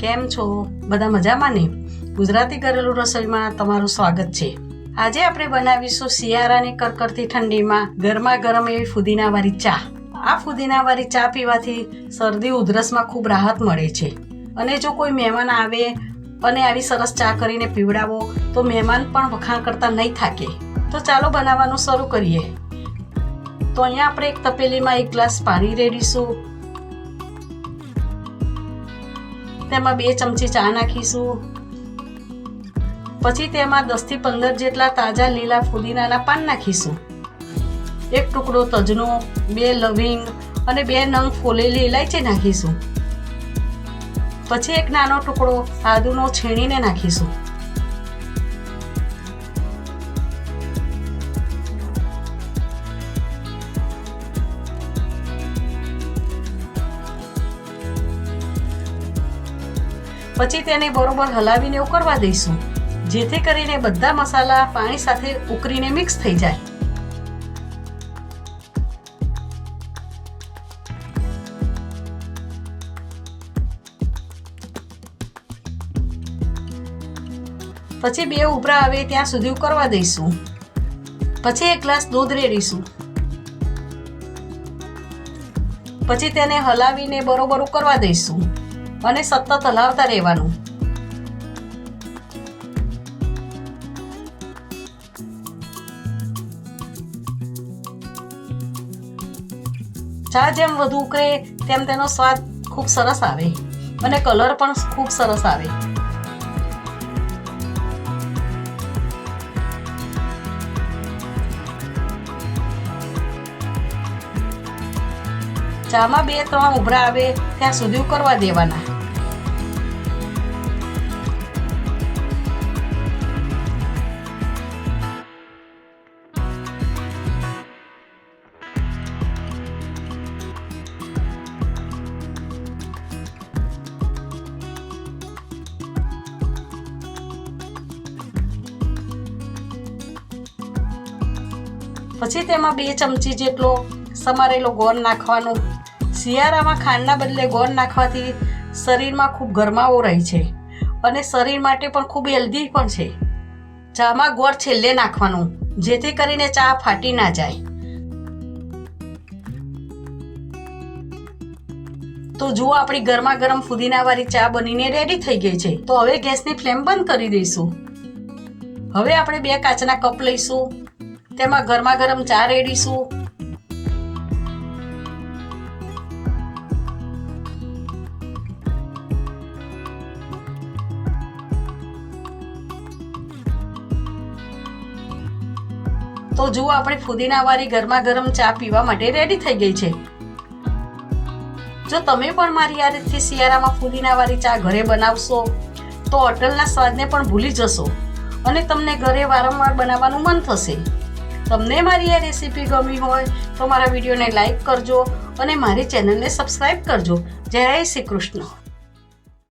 કેમ છો? બધા મજામાં ને? ગુજરાતી ઘરેલું રસોઈમાં તમારું સ્વાગત છે. આજે આપણે બનાવીશું શિયાળાની કરકરતી ઠંડીમાં ગરમા ગરમ એવી ફુદીનાવાળી ચા. આ ફુદીનાવાળી ચા પીવાથી શરદી, ઉધરસમાં ખૂબ રાહત મળે છે. અને જો કોઈ મહેમાન આવે અને આવી સરસ ચા કરીને પીવડાવો, તો મહેમાન પણ વખાણ કરતા નહીં થાકે. તો ચાલો બનાવવાનું શરૂ કરીએ. તો અહીંયા આપણે એક તપેલીમાં એક ગ્લાસ પાણી રેડીશું. તેમાં બે ચમચી ચા નાખીશું. પછી તેમાં દસથી પંદર જેટલા તાજા લીલા ફુદીનાના પાન નાખીશું. એક ટુકડો તજનો, બે લવિંગ અને બે નંગ ફોલેલી ઇલાયચી નાખીશું. પછી એક નાનો ટુકડો આદુનો છીણીને નાખીશું. પછી તેને બરોબર હલાવીને ઉકળવા દઈશું, જેથી કરીને બધા મસાલા પાણી સાથે ઉકળીને મિક્સ થઈ જાય. પછી બે ઉભરા આવે ત્યાં સુધી ઉકળવા દઈશું. પછી એક ગ્લાસ દૂધ રેડીશું. પછી તેને હલાવીને બરોબર ઉકળવા દઈશું. અને સતત હલાવતા રહેવાનું. ચા જેમ વધુ ઉકળે, તેમ તેનો સ્વાદ ખૂબ સરસ આવે. અને કલર પણ ખૂબ સરસ આવે. ચામાં બે ત્રણ ઉભરા આવે ત્યાં સુધી કરવા દેવાના. પછી તેમાં બે ચમચી જેટલો સમારેલો ગોળ નાખવાનું. શિયાળામાં ખાંડના બદલે ગોળ નાખવાથી શરીરમાં ખૂબ ગરમાવો રહે છે અને શરીર માટે પણ ખૂબ હેલ્ધી પણ છે. ચામાં ગોળ છેલ્લે નાખવાનું, જેથી કરીને ચા ફાટી ના જાય. તો જુઓ આપણી ગરમા ગરમ ફુદીનાવાળી ચા બનીને રેડી થઈ ગઈ છે. તો હવે ગેસની ફ્લેમ બંધ કરી દઈશું. હવે આપણે બે કાચના કપ લઈશું. તેમાં ગરમા ગરમ ચા રેડીશું. તો જુઓ આપણી ફુદીનાવાળી ગરમા ગરમ ચા પીવા માટે રેડી થઈ ગઈ છે. જો તમે પણ મારી આ રીતથી શિયાળામાં ફુદીનાવાળી ચા ઘરે બનાવશો, તો હોટલના સ્વાદને પણ ભૂલી જશો અને તમને ઘરે વારંવાર બનાવવાનું મન થશે. તમને મારી આ રેસીપી ગમી હોય, તો મારા વિડીયોને લાઈક કરજો અને મારી ચેનલને સબસ્ક્રાઈબ કરજો. જય શ્રી કૃષ્ણ.